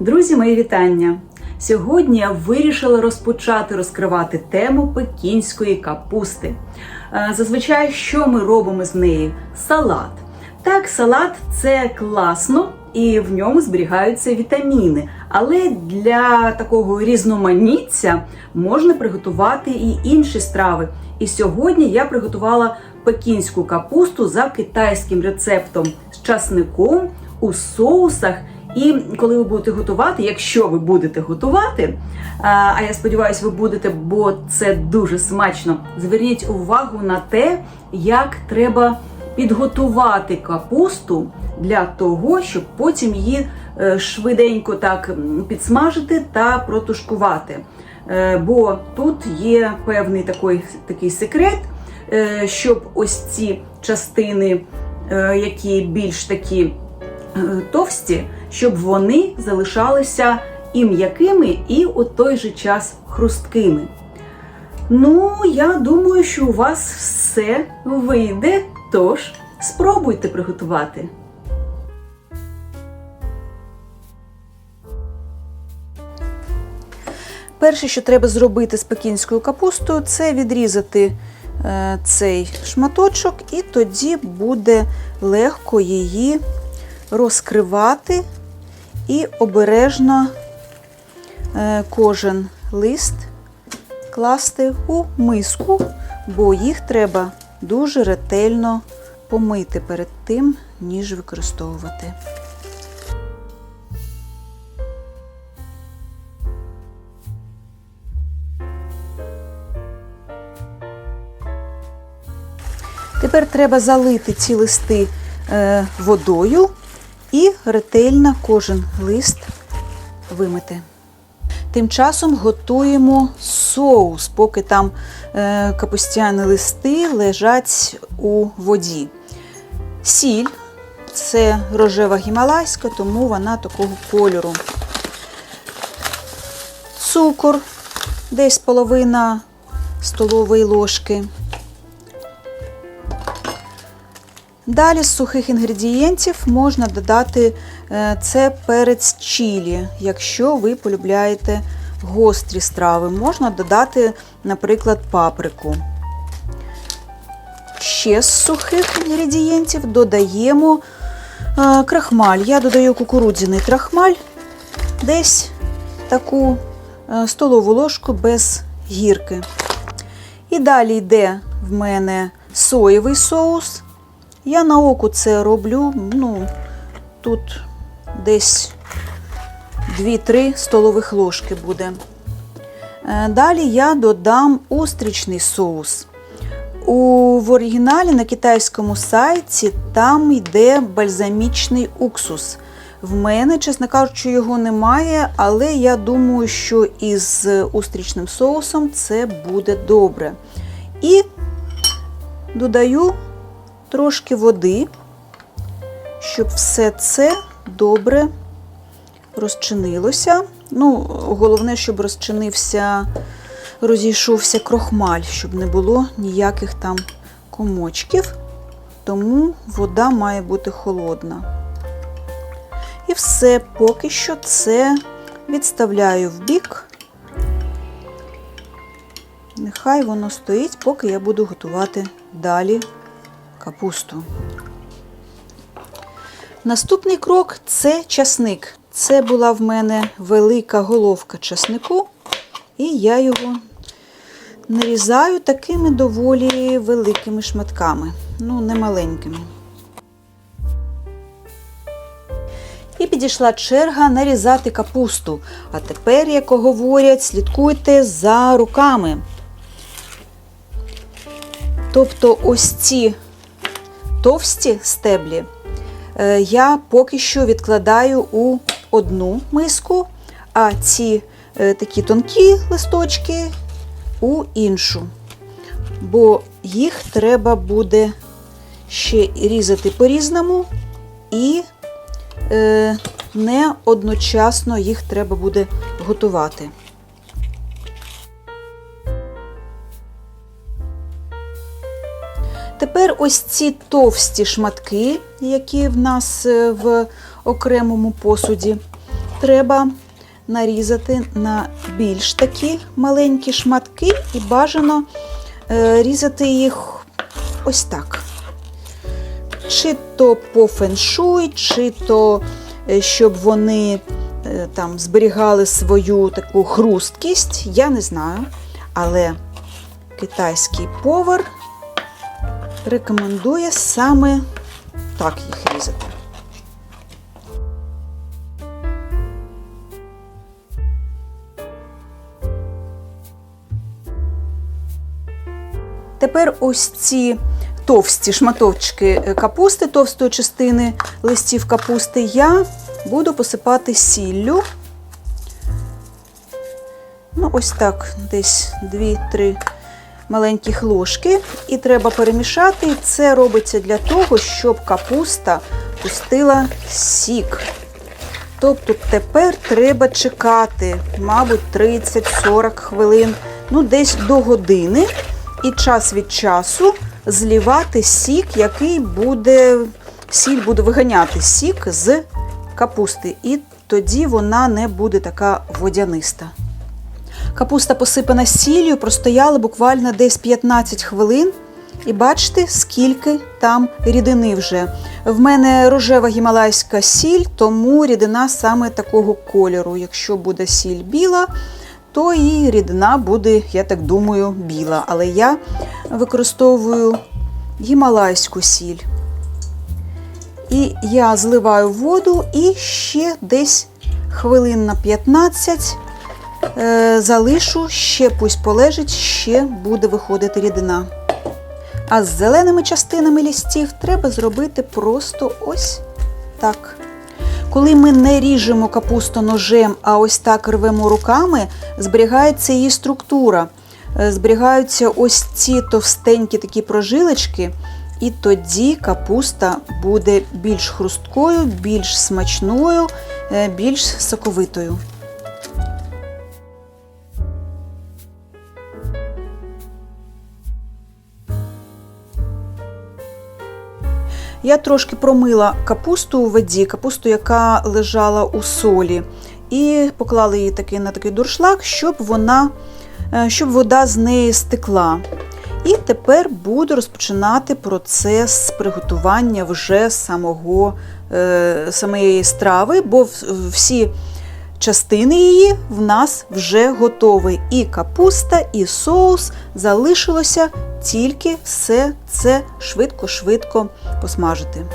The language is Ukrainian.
Друзі, мої вітання! Сьогодні я вирішила розпочати розкривати тему пекінської капусти. Е, Зазвичай, що ми робимо з неї? Салат. Так, салат це класно і в ньому зберігаються вітаміни. Але для такого різноманіття можна приготувати і інші страви. І сьогодні я приготувала пекінську капусту за китайським рецептом з часником у соусах. І коли ви будете готувати, якщо ви будете готувати, а а я сподіваюся, ви будете, бо це дуже смачно. Зверніть увагу на те, як треба підготувати капусту для того, щоб потім її е, швиденько так підсмажити та протушкувати. Е, Бо тут є певний такий, такий секрет, е, щоб ось ці частини, е, які більш такі е, товсті, щоб вони залишалися і м'якими, і у той же час хрусткими. Ну, я думаю, що у вас все вийде, тож спробуйте приготувати. Перше, що треба зробити з пекінською капустою, це відрізати е, цей шматочок, і тоді буде легко її розкривати і обережно е, кожен лист класти у миску, бо їх треба дуже ретельно помити перед тим, ніж використовувати. Тепер треба залити ці листи е, водою і ретельно кожен лист вимити. Тим часом готуємо соус, поки там е, капустяні листи лежать у воді. Сіль це рожева гімалайська, тому вона такого кольору. Цукор, десь половина столової ложки. Далі з сухих інгредієнтів можна додати е, це перець чілі, якщо ви полюбляєте гострі страви. Можна додати, наприклад, паприку. Ще з сухих інгредієнтів додаємо е, крахмаль. Я додаю кукурудзяний крахмаль, десь таку е, столову ложку без гірки. І далі йде в мене соєвий соус. Я на оку це роблю, ну, тут десь 2-3 столових ложки буде. Е, Далі я додам устрічний соус. У, в оригіналі на китайському сайті там йде бальзамічний уксус. В мене, чесно кажучи, його немає, але я думаю, що із устрічним соусом це буде добре. І додаю трошки води, щоб все це добре розчинилося. Ну, головне, щоб розчинився, розійшовся крохмаль, щоб не було ніяких там комочків, тому вода має бути холодна. І все, поки що це відставляю в бік. Нехай воно стоїть, поки я буду готувати далі капусту. Наступний крок це часник. Це була в мене велика головка часнику, і я його нарізаю такими доволі великими шматками, ну, не маленькими. І підійшла черга нарізати капусту. А тепер, як говорять, слідкуйте за руками. Тобто ось ці товсті стеблі е, я поки що відкладаю у одну миску, а ці е, такі тонкі листочки у іншу. Бо їх треба буде ще різати по-різному і е, не одночасно їх треба буде готувати. Ось ці товсті шматки, які в нас е, в окремому посуді, треба нарізати на більш такі маленькі шматки і бажано е, різати їх ось так. Чи то по феншуй, чи то е, щоб вони там зберігали свою таку хрусткість, я не знаю. Але китайський повар рекомендує саме так їх різати. Тепер ось ці товсті шматочки е, капусти, товстої частини листів капусти, я буду посипати сіллю. Ну, ось так, десь 2-3 маленьких ложки. І треба перемішати. Це робиться для того, щоб капуста пустила сік. Тобто тепер треба чекати, мабуть, 30-40 хвилин, ну десь до години. І час від часу злівати сік, який буде, сіль буде виганяти сік з капусти. І тоді вона не буде така водяниста. Капуста посипана сіллю, простояла буквально десь 15 хвилин. І бачите, скільки там рідини вже. В мене рожева гімалайська сіль, тому рідина саме такого кольору. Якщо буде сіль біла, то і рідина буде, я так думаю, біла. Але я використовую гімалайську сіль. І я зливаю воду і ще десь хвилин на 15 е, залишу, ще пусть полежить, ще буде виходити рідина. А з зеленими частинами лістів треба зробити просто ось так. Коли ми не ріжемо капусту ножем, а ось так рвемо руками, зберігається її структура. Е, Зберігаються ось ці товстенькі такі прожилочки, і тоді капуста буде більш хрусткою, більш смачною, е, більш соковитою. Я трошки промила капусту у воді, капусту, яка лежала у солі, і поклала її таки на такий дуршлаг, щоб вона, е, щоб вода з неї стекла. І тепер буду розпочинати процес приготування вже самого, е, самої страви, бо всі частини її в нас вже готові. І капуста, і соус залишилося тільки все це швидко-швидко посмажити.